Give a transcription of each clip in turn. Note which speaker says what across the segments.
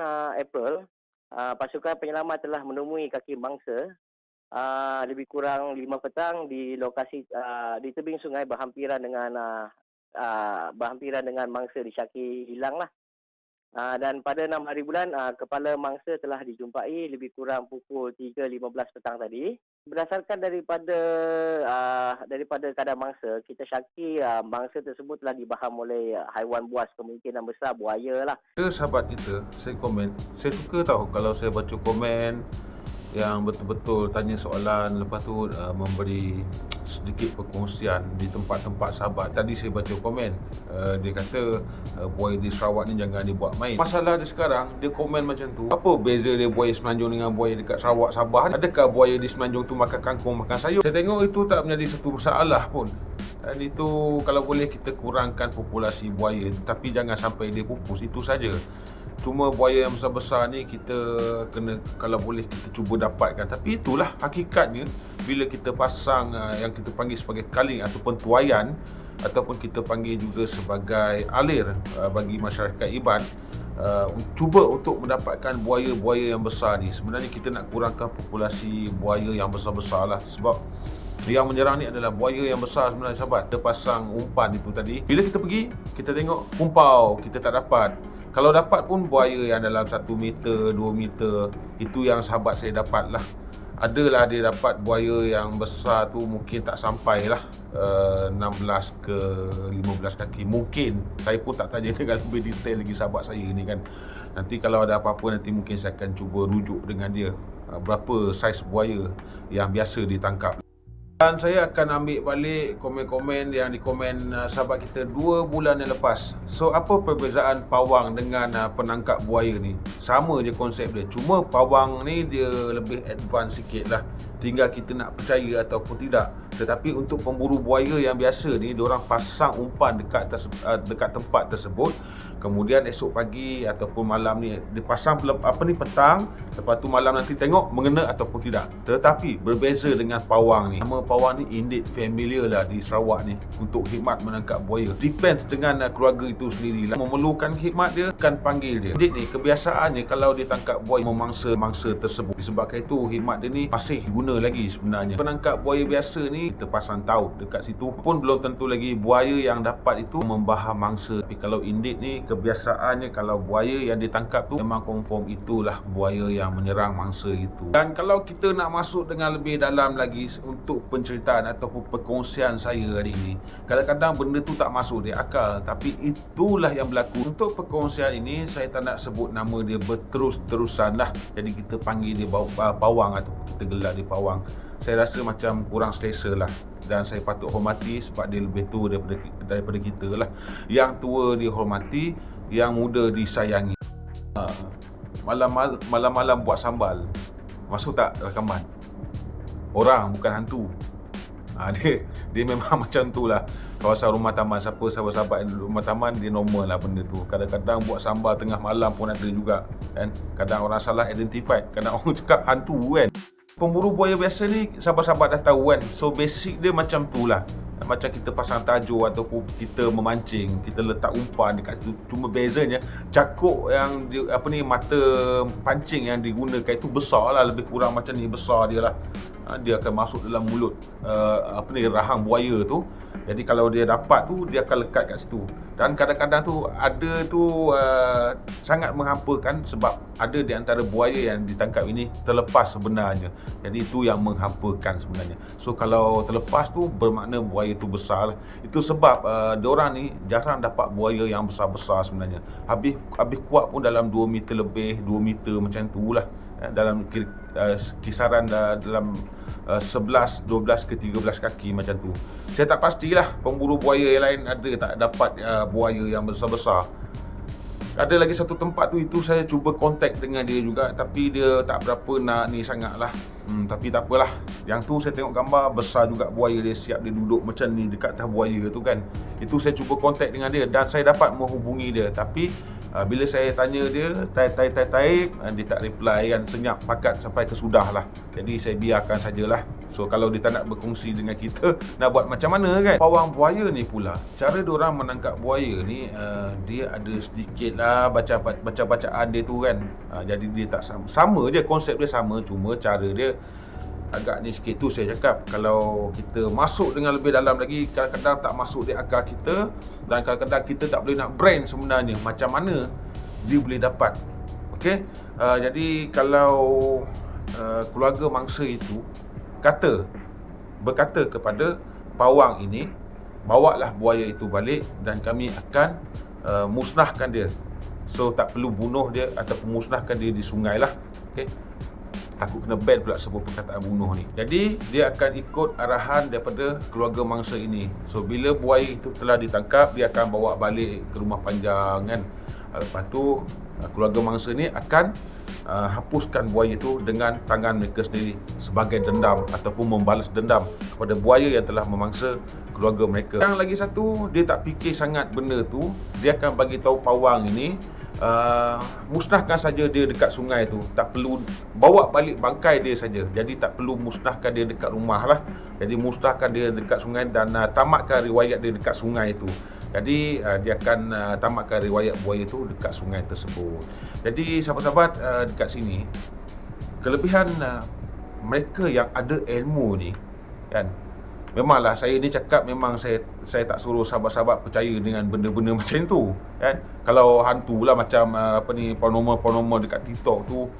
Speaker 1: uh, April, uh, pasukan penyelamat telah menemui kaki mangsa uh, lebih kurang 5 petang di lokasi uh, di tebing sungai berhampiran dengan uh, uh, berhampiran dengan mangsa disyaki hilang lah. Uh, dan pada 6 hari bulan, uh, kepala mangsa telah dijumpai lebih kurang pukul 3.15 petang tadi. Berdasarkan daripada uh, daripada kadar mangsa, kita syaki uh, mangsa tersebut telah dibaham oleh haiwan buas kemungkinan besar buaya lah.
Speaker 2: Sahabat kita, saya komen, saya suka tahu kalau saya baca komen yang betul-betul tanya soalan lepas tu uh, memberi sedikit perkongsian di tempat-tempat sahabat. Tadi saya baca komen uh, dia kata uh, buaya di Sarawak ni jangan dibuat main. Masalah dia sekarang dia komen macam tu apa beza dia buaya semenanjung dengan buaya dekat Sarawak Sabah adakah buaya di semenanjung tu makan kangkung makan sayur? Saya tengok itu tak menjadi satu masalah pun dan itu kalau boleh kita kurangkan populasi buaya tapi jangan sampai dia pupus itu saja Cuma buaya yang besar-besar ni kita kena kalau boleh kita cuba dapatkan. Tapi itulah hakikatnya bila kita pasang uh, yang kita panggil sebagai kaling ataupun tuayan ataupun kita panggil juga sebagai alir uh, bagi masyarakat Iban uh, cuba untuk mendapatkan buaya-buaya yang besar ni. Sebenarnya kita nak kurangkan populasi buaya yang besar-besar lah sebab yang menyerang ni adalah buaya yang besar sebenarnya sahabat. Kita pasang umpan itu tadi. Bila kita pergi, kita tengok kumpau, kita tak dapat. Kalau dapat pun buaya yang dalam 1 meter, 2 meter Itu yang sahabat saya dapat lah Adalah dia dapat buaya yang besar tu mungkin tak sampai lah uh, 16 ke 15 kaki Mungkin Saya pun tak tanya dengan lebih detail lagi sahabat saya ni kan Nanti kalau ada apa-apa nanti mungkin saya akan cuba rujuk dengan dia uh, Berapa saiz buaya yang biasa ditangkap dan saya akan ambil balik komen-komen yang dikomen uh, sahabat kita dua bulan yang lepas. So apa perbezaan pawang dengan uh, penangkap buaya ni? Sama je konsep dia. Cuma pawang ni dia lebih advance sikit lah. Tinggal kita nak percaya ataupun tidak. Tetapi untuk pemburu buaya yang biasa ni, orang pasang umpan dekat uh, dekat tempat tersebut. Kemudian esok pagi ataupun malam ni dia pasang apa ni petang, lepas tu malam nanti tengok mengena ataupun tidak. Tetapi berbeza dengan pawang ni. Nama pawang ni indeed familiar lah di Sarawak ni untuk khidmat menangkap buaya. Depends dengan uh, keluarga itu sendiri lah. Memerlukan khidmat dia akan panggil dia. Indeed ni kebiasaannya kalau dia tangkap buaya memangsa mangsa tersebut. Disebabkan itu khidmat dia ni masih guna lagi sebenarnya. Penangkap buaya biasa ni kita pasang taut dekat situ pun belum tentu lagi buaya yang dapat itu membaham mangsa. Tapi kalau indeed ni kebiasaannya kalau buaya yang ditangkap tu memang confirm itulah buaya yang menyerang mangsa itu. Dan kalau kita nak masuk dengan lebih dalam lagi untuk penceritaan ataupun perkongsian saya hari ini, kadang-kadang benda tu tak masuk di akal tapi itulah yang berlaku. Untuk perkongsian ini saya tak nak sebut nama dia berterus-terusan lah. Jadi kita panggil dia pawang atau kita gelar dia pawang. Saya rasa macam kurang selesa lah dan saya patut hormati sebab dia lebih tua daripada daripada kita lah. Yang tua dihormati, yang muda disayangi. Ha, malam-malam buat sambal. Masuk tak rakaman? Orang bukan hantu. Ha, dia dia memang macam tu lah. Kawasan rumah taman siapa sahabat-sahabat rumah taman dia normal lah benda tu. Kadang-kadang buat sambal tengah malam pun ada juga kan. Kadang orang salah identified, kadang orang cakap hantu kan pemburu buaya biasa ni sahabat-sahabat dah tahu kan? So basic dia macam tu lah. Macam kita pasang tajuk ataupun kita memancing kita letak umpan dekat situ. Cuma bezanya cakuk yang di, apa ni mata pancing yang digunakan itu besar lah. Lebih kurang macam ni besar dia lah ha, dia akan masuk dalam mulut uh, apa ni rahang buaya tu jadi kalau dia dapat tu dia akan lekat kat situ. Dan kadang-kadang tu ada tu uh, sangat menghampakan sebab ada di antara buaya yang ditangkap ini terlepas sebenarnya. Jadi itu yang menghampakan sebenarnya. So kalau terlepas tu bermakna buaya tu besar. Lah. Itu sebab uh, orang ni jarang dapat buaya yang besar-besar sebenarnya. Habis habis kuat pun dalam 2 meter lebih, 2 meter macam tu lah. Eh, dalam uh, kisaran dalam uh, 11, 12 ke 13 kaki macam tu. Saya tak pastilah pemburu buaya yang lain ada tak dapat buaya yang besar-besar. Ada lagi satu tempat tu itu saya cuba kontak dengan dia juga tapi dia tak berapa nak ni sangat lah. Hmm, tapi tak apalah. Yang tu saya tengok gambar besar juga buaya dia siap dia duduk macam ni dekat atas buaya tu kan. Itu saya cuba kontak dengan dia dan saya dapat menghubungi dia tapi Uh, bila saya tanya dia, tai tai tai tai, uh, dia tak reply kan senyap pakat sampai ke sudah lah. Jadi saya biarkan sajalah. So kalau dia tak nak berkongsi dengan kita nak buat macam mana kan? Pawang buaya ni pula, cara dia orang menangkap buaya ni uh, dia ada sedikit lah baca baca bacaan dia tu kan. Uh, jadi dia tak sama. Sama je konsep dia sama cuma cara dia agak ni sikit tu saya cakap kalau kita masuk dengan lebih dalam lagi kadang-kadang tak masuk di akal kita dan kadang-kadang kita tak boleh nak brand sebenarnya macam mana dia boleh dapat. Okey? Uh, jadi kalau uh, keluarga mangsa itu kata berkata kepada pawang ini bawalah buaya itu balik dan kami akan uh, musnahkan dia. So tak perlu bunuh dia ataupun musnahkan dia di sungai lah okey takut kena ban pula sebut perkataan bunuh ni. Jadi dia akan ikut arahan daripada keluarga mangsa ini. So bila buaya itu telah ditangkap, dia akan bawa balik ke rumah panjang kan. Lepas tu keluarga mangsa ni akan uh, hapuskan buaya itu dengan tangan mereka sendiri sebagai dendam ataupun membalas dendam kepada buaya yang telah memangsa keluarga mereka. Yang lagi satu, dia tak fikir sangat benda tu, dia akan bagi tahu pawang ini uh, musnahkan saja dia dekat sungai tu. Tak perlu bawa balik bangkai dia saja. Jadi tak perlu musnahkan dia dekat rumah lah. Jadi musnahkan dia dekat sungai dan uh, tamatkan riwayat dia dekat sungai tu. Jadi uh, dia akan uh, tamatkan riwayat buaya tu dekat sungai tersebut. Jadi sahabat-sahabat uh, dekat sini kelebihan uh, mereka yang ada ilmu ni kan Memanglah saya ni cakap memang saya saya tak suruh sahabat-sahabat percaya dengan benda-benda macam tu kan. Kalau hantu lah macam uh, apa ni paranormal-paranormal dekat TikTok tu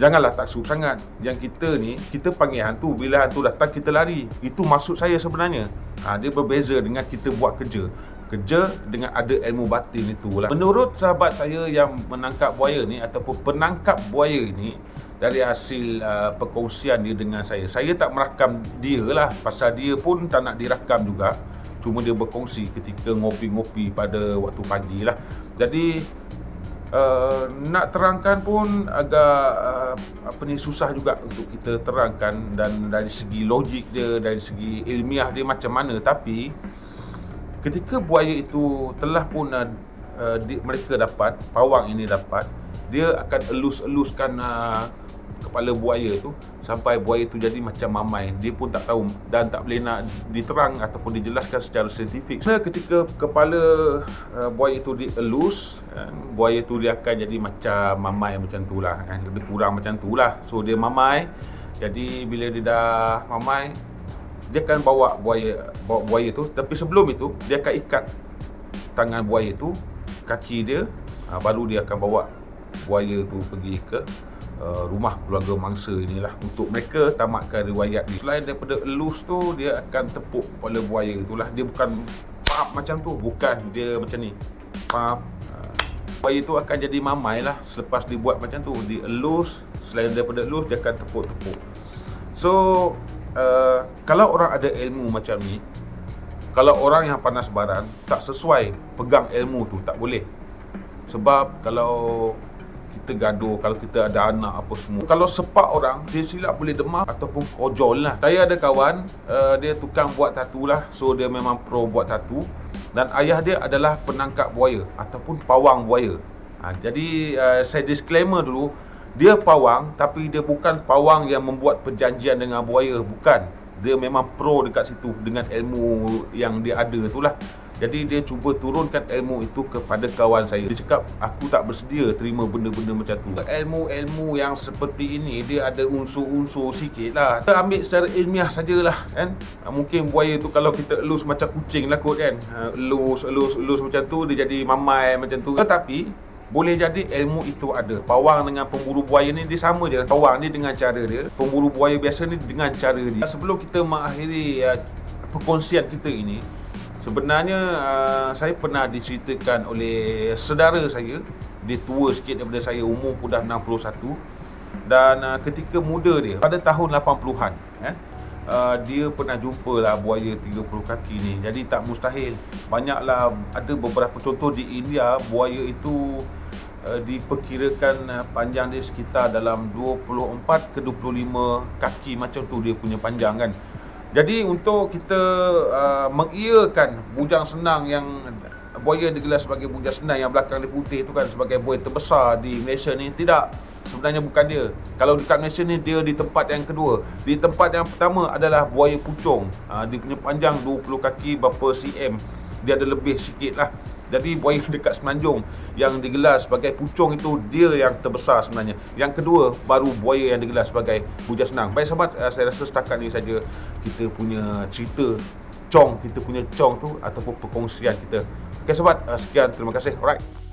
Speaker 2: janganlah tak taksub sangat. Yang kita ni kita panggil hantu bila hantu datang kita lari. Itu maksud saya sebenarnya. Ha, dia berbeza dengan kita buat kerja. Kerja dengan ada ilmu batin itulah. Menurut sahabat saya yang menangkap buaya ni ataupun penangkap buaya ni dari hasil uh, perkongsian dia dengan saya. Saya tak merakam dia lah pasal dia pun tak nak dirakam juga. Cuma dia berkongsi ketika ngopi-ngopi pada waktu pagi lah. Jadi uh, nak terangkan pun agak uh, apa ni susah juga untuk kita terangkan dan dari segi logik dia, dari segi ilmiah dia macam mana. Tapi ketika buaya itu telah pun uh, di, mereka dapat, pawang ini dapat, dia akan elus-eluskan uh, kepala buaya tu sampai buaya tu jadi macam mamai. Dia pun tak tahu dan tak boleh nak diterang ataupun dijelaskan secara saintifik. Sebenarnya ketika kepala uh, buaya tu dielus kan, buaya tu dia akan jadi macam mamai macam tu lah kan, lebih kurang macam tu lah. So dia mamai. Jadi bila dia dah mamai dia akan bawa buaya bawa buaya tu. Tapi sebelum itu dia akan ikat tangan buaya tu kaki dia. Uh, baru dia akan bawa buaya tu pergi ke uh, rumah keluarga mangsa inilah untuk mereka tamatkan riwayat ni. Selain daripada elus tu dia akan tepuk kepala buaya itulah. Dia bukan pap macam tu. Bukan. Dia macam ni. Pap. Uh, buaya tu akan jadi mamai lah selepas dibuat macam tu. Di elus selain daripada elus dia akan tepuk-tepuk. So uh, kalau orang ada ilmu macam ni kalau orang yang panas baran tak sesuai pegang ilmu tu tak boleh. Sebab kalau kita gaduh kalau kita ada anak apa semua. Kalau sepak orang silap boleh demam ataupun kojol lah. Saya ada kawan uh, dia tukang buat tatu lah. So dia memang pro buat tatu. Dan ayah dia adalah penangkap buaya ataupun pawang buaya. Ha, jadi uh, saya disclaimer dulu dia pawang tapi dia bukan pawang yang membuat perjanjian dengan buaya. Bukan. Dia memang pro dekat situ dengan ilmu yang dia ada tu lah jadi dia cuba turunkan ilmu itu kepada kawan saya. Dia cakap aku tak bersedia terima benda-benda macam tu. Ilmu-ilmu yang seperti ini dia ada unsur-unsur sikit lah. Kita ambil secara ilmiah sajalah kan. Ah, mungkin buaya tu kalau kita elus macam kucing lah kot kan. Ah, elus, elus, elus macam tu dia jadi mamai macam tu. Tetapi boleh jadi ilmu itu ada. Pawang dengan pemburu buaya ni dia sama je. Pawang ni dengan cara dia. Pemburu buaya biasa ni dengan cara dia. Sebelum kita mengakhiri uh, perkongsian kita ini, Sebenarnya uh, saya pernah diceritakan oleh saudara saya. Dia tua sikit daripada saya, umur pun dah 61 Dan uh, ketika muda dia, pada tahun 80-an eh, uh, Dia pernah jumpa lah buaya 30 kaki ni. Jadi tak mustahil. Banyaklah, ada beberapa contoh di India Buaya itu uh, diperkirakan uh, panjang dia sekitar dalam 24 ke 25 kaki Macam tu dia punya panjang kan jadi untuk kita uh, mengiyakan bujang senang yang buaya digelar sebagai bujang senang yang belakang dia putih tu kan sebagai buaya terbesar di Malaysia ni tidak sebenarnya bukan dia. Kalau dekat Malaysia ni dia di tempat yang kedua. Di tempat yang pertama adalah buaya pucung. Ha, dia punya panjang 20 kaki berapa cm. Dia ada lebih sikit lah. Jadi buaya dekat semenanjung yang digelar sebagai pucung itu dia yang terbesar sebenarnya. Yang kedua baru buaya yang digelar sebagai bujang senang. Baik sahabat, uh, saya rasa setakat ni saja kita punya cerita cong, kita punya cong tu ataupun perkongsian kita. Okey sahabat, uh, sekian terima kasih. Alright.